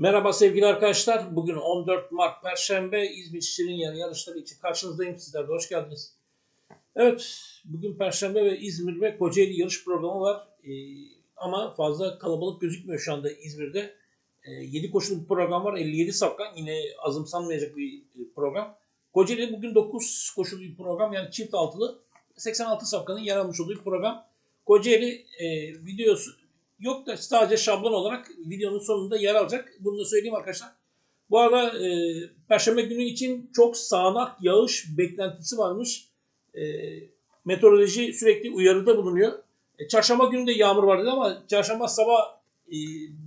Merhaba sevgili arkadaşlar. Bugün 14 Mart Perşembe İzmir Şirin Yarı yarışları için karşınızdayım. Sizler de hoş geldiniz. Evet, bugün Perşembe ve İzmir ve Kocaeli yarış programı var. Ee, ama fazla kalabalık gözükmüyor şu anda İzmir'de. Ee, 7 koşulu bir program var. 57 safkan. Yine azımsanmayacak bir e, program. Kocaeli bugün 9 koşulu bir program. Yani çift altılı 86 safkanın yer almış olduğu bir program. Kocaeli e, videosu yok da sadece şablon olarak videonun sonunda yer alacak. Bunu da söyleyeyim arkadaşlar. Bu arada e, Perşembe günü için çok sağanak yağış beklentisi varmış. E, meteoroloji sürekli uyarıda bulunuyor. E, çarşamba günü de yağmur vardı ama çarşamba sabah e,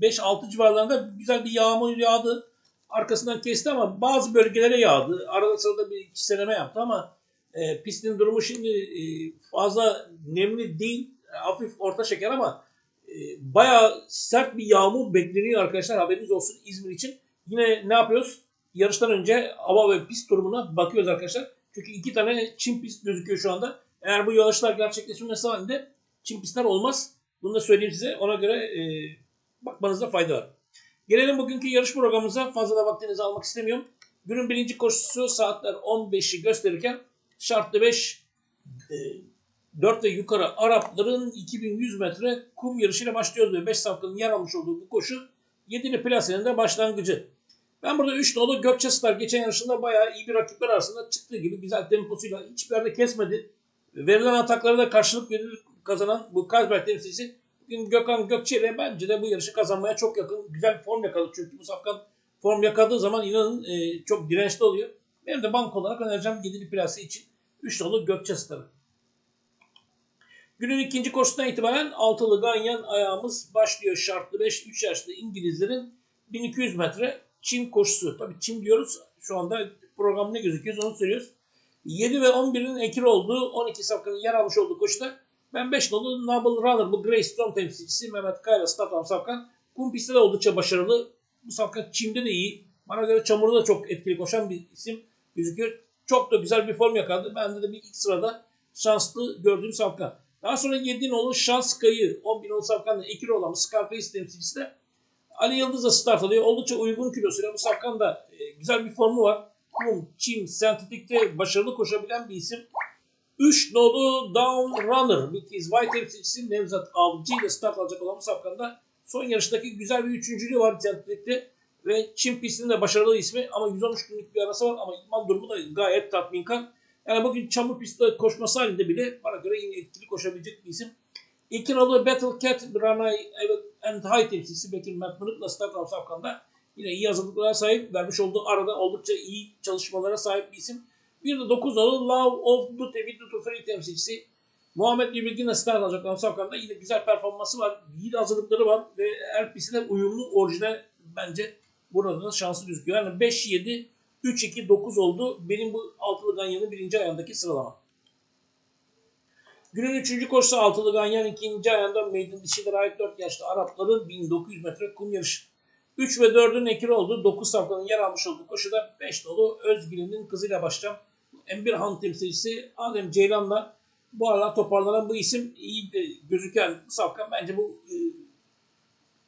5-6 civarlarında güzel bir yağmur yağdı. Arkasından kesti ama bazı bölgelere yağdı. Arada sırada bir iki seneme yaptı ama e, pistin durumu şimdi e, fazla nemli değil. Hafif orta şeker ama bayağı sert bir yağmur bekleniyor arkadaşlar haberiniz olsun İzmir için. Yine ne yapıyoruz? Yarıştan önce hava ve pist durumuna bakıyoruz arkadaşlar. Çünkü iki tane çim pist gözüküyor şu anda. Eğer bu yarışlar gerçekleşmesi halinde çim pistler olmaz. Bunu da söyleyeyim size. Ona göre e, bakmanızda fayda var. Gelelim bugünkü yarış programımıza. Fazla da vaktinizi almak istemiyorum. Günün birinci koşusu saatler 15'i gösterirken şartlı 5 e, 4 ve yukarı Arapların 2100 metre kum yarışıyla başlıyoruz ve 5 safkanın yer almış olduğu bu koşu 7'li plasenin de başlangıcı. Ben burada 3 nolu Gökçe Star geçen yarışında bayağı iyi bir rakipler arasında çıktığı gibi güzel temposuyla hiçbir yerde kesmedi. Verilen ataklara da karşılık verir kazanan bu Kazberg temsilcisi bugün Gökhan Gökçe ile bence de bu yarışı kazanmaya çok yakın. Güzel form yakaladı çünkü bu safkan form yakaladığı zaman inanın e, çok dirençli oluyor. Benim de bank olarak önereceğim 7'li plase için 3 nolu Gökçe Star'ı. Günün ikinci koşusundan itibaren altılı ganyan ayağımız başlıyor. Şartlı 5, 3 yaşlı İngilizlerin 1200 metre çim koşusu. Tabii çim diyoruz. Şu anda program ne gözüküyor onu söylüyoruz. 7 ve 11'in ekili olduğu 12 safkanın yer almış olduğu koşuda ben 5 nolu Noble Runner bu Grey Storm temsilcisi Mehmet Kayla Statham Safkan kum pistte de oldukça başarılı. Bu safkan çimde de iyi. Bana göre çamurda da çok etkili koşan bir isim gözüküyor. Çok da güzel bir form yakaladı. Bende de bir ilk sırada şanslı gördüğüm safkan. Daha sonra 7 nolu Şans Kayı 10 bin nolu safkanla ikili olan Scarface temsilcisi de Ali Yıldız'la start alıyor. Oldukça uygun kilosuyla bu safkan da e, güzel bir formu var. Kum, çim, sentetikte başarılı koşabilen bir isim. 3 nolu Down Runner Mickey's White temsilcisi Nevzat Avcı ile start alacak olan bu safkanda son yarıştaki güzel bir üçüncülüğü var sentetikte ve Çin pistinin de başarılı ismi ama 113 günlük bir arası var ama idman durumu da gayet tatminkar. Yani bugün çamur pistte koşması halinde bile bana göre yine etkili koşabilecek bir isim. İlkin adı Battle Cat, Branay and High temsilcisi Bekir Mertmanık'la Startup Safkan'da yine iyi hazırlıklara sahip. Vermiş olduğu arada oldukça iyi çalışmalara sahip bir isim. Bir de 9 adı Love of Dute with Dute Free temsilcisi Muhammed Bilgin'le start alacak olan Safkan'da yine güzel performansı var. İyi hazırlıkları var ve her pistine uyumlu orijinal bence burada da şanslı gözüküyor. Yani 5-7 3-2-9 oldu. Benim bu altılı ganyanın birinci ayağındaki sıralama. Günün üçüncü koşusu altılı ganyan ikinci ayağında Maiden dişiler ait 4 yaşlı Arapların 1900 metre kum yarışı. 3 ve 4'ün ekili olduğu 9 safkanın yer almış olduğu koşuda 5 dolu Özgül'ün kızıyla başlayacağım. M1 Han temsilcisi Adem Ceylan'la bu aralar toparlanan bu isim iyi gözüken bu safkan bence bu e,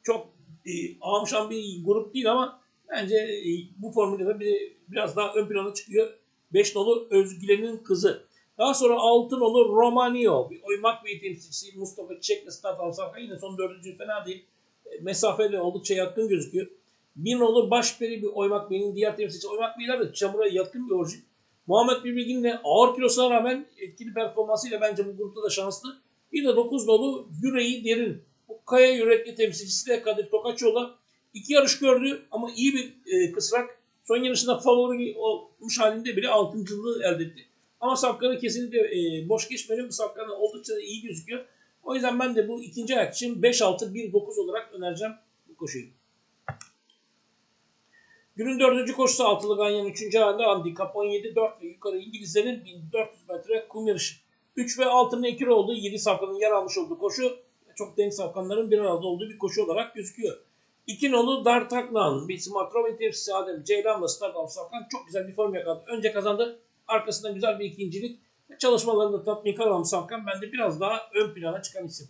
çok e, ağmışan bir grup değil ama Bence e, bu formülde de bir, biraz daha ön plana çıkıyor. 5 nolu Özgülen'in kızı. Daha sonra 6 nolu Romanio. Bir oymak bir temsilcisi Mustafa Çiçek'le start alsak yine son dördüncü fena değil. E, mesafeli oldukça yakın gözüküyor. 1 nolu Başperi bir oymak beyin diğer temsilcisi. Oymak beyler de çamura yakın bir orijin. Muhammed Bilbilgin'le ağır kilosuna rağmen etkili performansıyla bence bu grupta da şanslı. Bir de 9 nolu Yüreği Derin. Bu kaya yürekli temsilcisi de Kadir Tokaçoğlu İki yarış gördü ama iyi bir e, kısrak. Son yarışında favori olmuş halinde bile altıncılığı elde etti. Ama Safkan'ı kesinlikle e, boş geçmedi. Bu Safkan oldukça iyi gözüküyor. O yüzden ben de bu ikinci ayak için 5-6-1-9 olarak önereceğim bu koşuyu. Günün dördüncü koşusu altılı ganyan üçüncü ayağında handikap 17-4 ve yukarı İngilizlerin 1400 metre kum yarışı. 3 ve 6'nın ekili olduğu 7 safkanın yer almış olduğu koşu çok denk safkanların bir arada olduğu bir koşu olarak gözüküyor. İki nolu Dartaklan, bir Smartrovi tepsisi Adem Ceylan'la Stardom Safkan çok güzel bir form yakaladı. Önce kazandı. Arkasından güzel bir ikincilik. Çalışmalarında tatmin kalan Safkan bende biraz daha ön plana çıkan isim.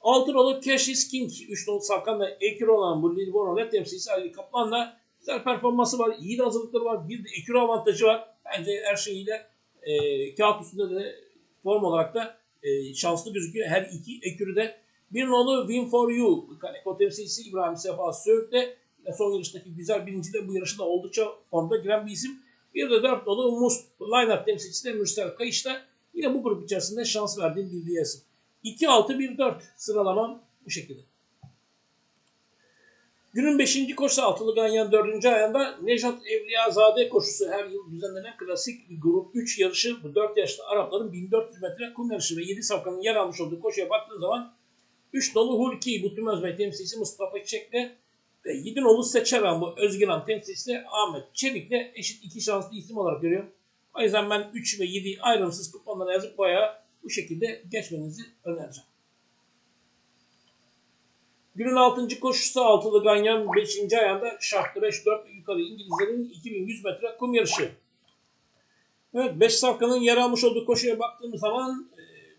6 nolu Cash is King. 3 nolu Sakan ve Ekür olan bu Lilborn Red temsilcisi Ali Kaplan'la güzel performansı var. iyi de hazırlıkları var. Bir de Ekür avantajı var. Bence her şeyiyle e, kağıt üstünde de form olarak da e, şanslı gözüküyor. Her iki Ekür'ü de. Bir nolu Win for You. Kaneko temsilcisi İbrahim Sefa Söğüt de son yarıştaki güzel birinci de bu yarışta oldukça formda giren bir isim. Bir de 4 nolu Must line-up temsilcisi de Mürsel Kayış da yine bu grup içerisinde şans verdiğim bir diğer isim. 2-6-1-4 sıralamam bu şekilde. Günün 5. koşusu altılı ganyan 4. ayında Nejat Evliyazade koşusu her yıl düzenlenen klasik bir grup 3 yarışı. Bu 4 yaşlı Arapların 1400 metre kum yarışı ve 7 safkanın yer almış olduğu koşuya baktığı zaman 3 dolu Hulki bu tüm Özbey temsilcisi Mustafa Çiçek'le ve 7 nolu Seçeven bu Özgüran temsilcisi Ahmet Çelik'le eşit iki şanslı isim olarak görüyorum. O yüzden ben 3 ve 7'yi ayrımsız kuponlara yazıp bayağı bu şekilde geçmenizi önereceğim. Günün 6. koşusu altılı ganyan 5. ayağında şartlı 5-4 yukarı İngilizlerin 2100 metre kum yarışı. Evet 5 safkanın yer almış olduğu koşuya baktığımız zaman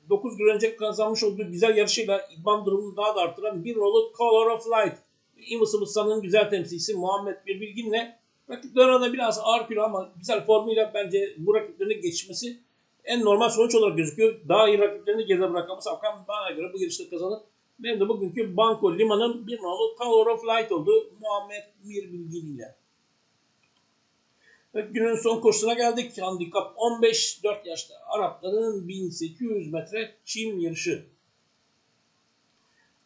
9 gün kazanmış olduğu güzel yarışıyla idman durumunu daha da arttıran bir nolu Color of Light. Invisible Sun'ın güzel temsilcisi Muhammed rakipler arasında biraz ağır kilo ama güzel formuyla bence bu rakiplerini geçmesi en normal sonuç olarak gözüküyor. Daha iyi rakiplerini geride bırakması Safkan bana göre bu yarışta kazanır. Benim de bugünkü Banko Liman'ın bir nolu Color of Light oldu Muhammed Mir ile. Evet, günün son koşusuna geldik. Handikap 15, 4 yaşta Arapların 1800 metre çim yarışı.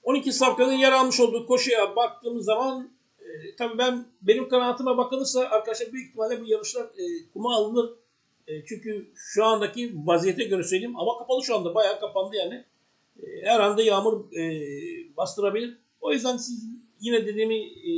12 safkanın yer almış olduğu koşuya baktığımız zaman e, tabii ben benim kanaatıma bakılırsa arkadaşlar büyük ihtimalle bu yarışlar e, kuma alınır. E, çünkü şu andaki vaziyete göre söyleyeyim hava kapalı şu anda bayağı kapandı yani. E, her anda yağmur e, bastırabilir. O yüzden siz yine dediğimi e,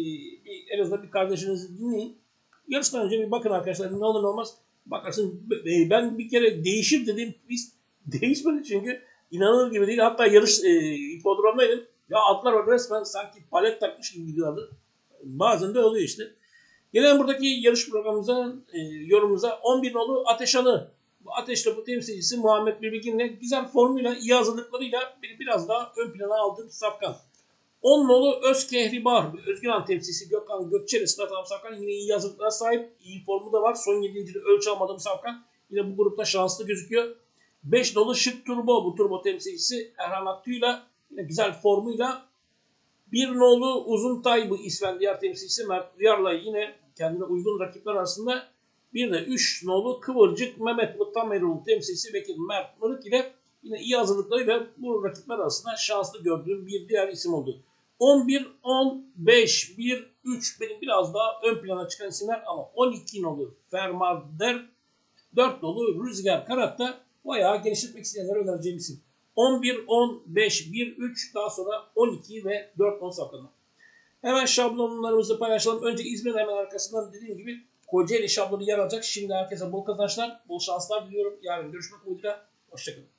en azından bir kardeşinizi dinleyin. Yarıştan önce bir bakın arkadaşlar ne olur ne olmaz. Bakarsın e, ben bir kere değişir dediğim pist değişmedi çünkü inanılır gibi değil. Hatta yarış e, hipodromdaydım. Ya atlar resmen sanki palet takmış gibi gidiyorlardı. Bazen de oluyor işte. Gelen buradaki yarış programımıza, e, yorumumuza 11 nolu Ateş Anı. Bu Ateş Topu temsilcisi Muhammed Bilgin'le güzel formuyla, iyi hazırlıklarıyla beni biraz daha ön plana aldığım Safkan. 10 nolu Özkehribar, Özgüran temsilcisi Gökhan Gökçeli, Sırat Safkan yine iyi hazırlıklara sahip, iyi formu da var. Son 7. ölçü almadığım Safkan yine bu grupta şanslı gözüküyor. 5 nolu Şık Turbo, bu turbo temsilcisi Erhan Aktu'yla yine güzel formuyla bir nolu uzun tay bu İsfendiyar temsilcisi Mert Duyar'la yine kendine uygun rakipler arasında bir de 3 nolu Kıvırcık Mehmet Mıttamerul temsilcisi Bekir Mert Mırık ile yine iyi hazırlıklarıyla bu rakipler arasında şanslı gördüğüm bir diğer isim oldu. 11, 15, 1, 3 benim biraz daha ön plana çıkan isimler ama 12 nolu Fermarder, 4 nolu Rüzgar Karat'ta bayağı geliştirmek isteyenlere önereceğim isim. 11, 10, 5, 1, 3 daha sonra 12 ve 4 10 sakladı. Hemen şablonlarımızı paylaşalım. Önce İzmir'in hemen arkasından dediğim gibi Kocaeli şablonu yer alacak. Şimdi herkese bol kazançlar, bol şanslar diliyorum. Yarın görüşmek umuduyla. Hoşçakalın.